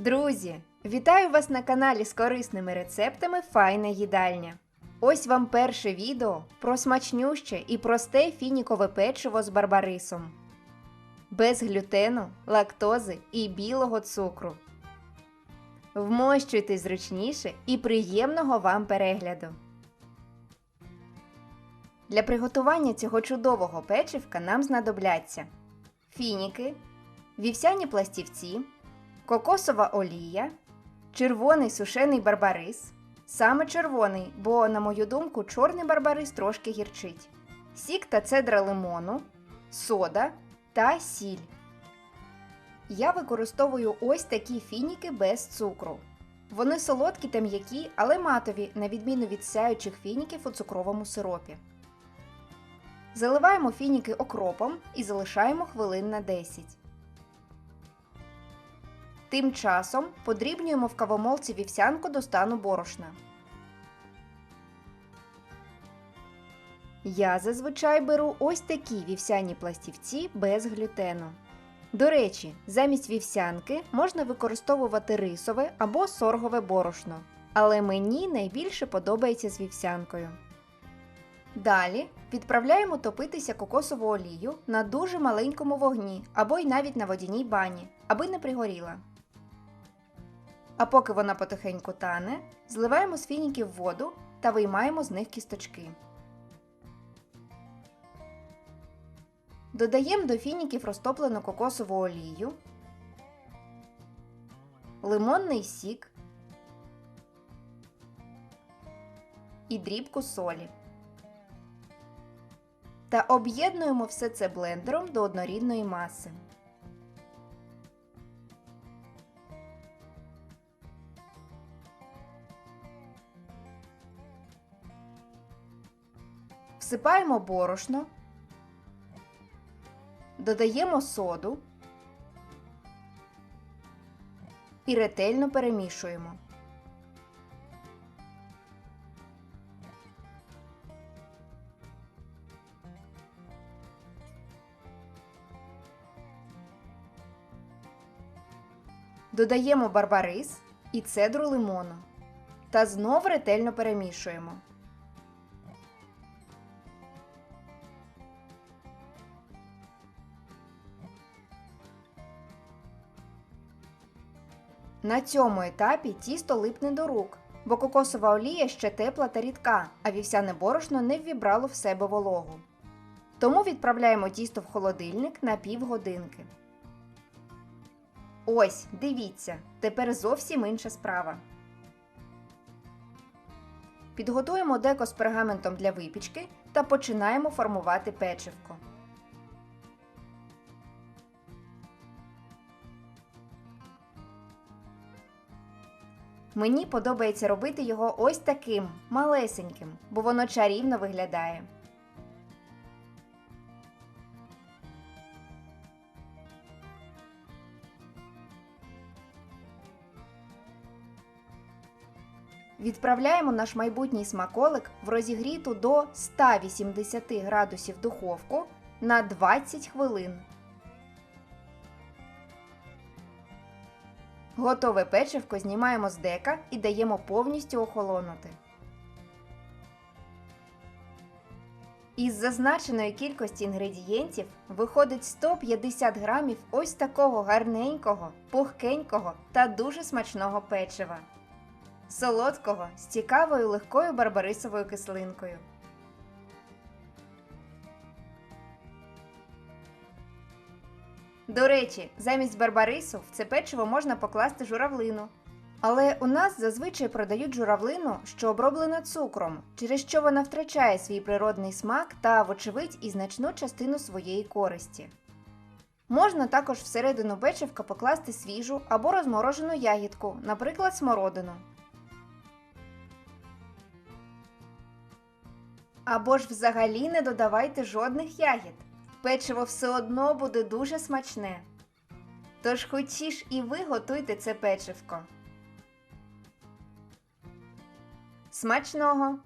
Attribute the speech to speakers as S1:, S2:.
S1: Друзі, вітаю вас на каналі з корисними рецептами Файна їдальня. Ось вам перше відео про смачнюще і просте фінікове печиво з барбарисом. Без глютену, лактози і білого цукру. Вмощуйте зручніше і приємного вам перегляду. Для приготування цього чудового печивка нам знадобляться фініки, вівсяні пластівці, кокосова олія, червоний сушений барбарис. Саме червоний, бо, на мою думку, чорний барбарис трошки гірчить. Сік та цедра лимону, сода та сіль. Я використовую ось такі фініки без цукру. Вони солодкі та м'які, але матові, на відміну від сяючих фініків у цукровому сиропі. Заливаємо фініки окропом і залишаємо хвилин на 10. Тим часом подрібнюємо в кавомолці вівсянку до стану борошна. Я зазвичай беру ось такі вівсяні пластівці без глютену. До речі, замість вівсянки можна використовувати рисове або соргове борошно, але мені найбільше подобається з вівсянкою. Далі відправляємо топитися кокосову олію на дуже маленькому вогні або й навіть на водяній бані, аби не пригоріла. А поки вона потихеньку тане, зливаємо з фініків воду та виймаємо з них кісточки. Додаємо до фініків розтоплену кокосову олію, лимонний сік і дрібку солі. Та об'єднуємо все це блендером до однорідної маси. Всипаємо борошно, додаємо соду і ретельно перемішуємо. Додаємо барбарис і цедру лимону та знов ретельно перемішуємо. На цьому етапі тісто липне до рук, бо кокосова олія ще тепла та рідка, а вівсяне борошно не ввібрало в себе вологу. Тому відправляємо тісто в холодильник на півгодинки. Ось, дивіться, тепер зовсім інша справа. Підготуємо деко з пергаментом для випічки та починаємо формувати печивко. Мені подобається робити його ось таким малесеньким, бо воно чарівно виглядає. Відправляємо наш майбутній смаколик в розігріту до 180 градусів духовку на 20 хвилин. Готове печивко знімаємо з дека і даємо повністю охолонути. Із зазначеної кількості інгредієнтів виходить 150 грамів ось такого гарненького, пухкенького та дуже смачного печива. Солодкого з цікавою легкою барбарисовою кислинкою. До речі, замість барбарису в це печиво можна покласти журавлину. Але у нас зазвичай продають журавлину, що оброблена цукром, через що вона втрачає свій природний смак та, вочевидь, і значну частину своєї користі. Можна також всередину печивка покласти свіжу або розморожену ягідку, наприклад, смородину. Або ж взагалі не додавайте жодних ягід. Печиво все одно буде дуже смачне. Тож хочі і ви готуйте це печивко. Смачного!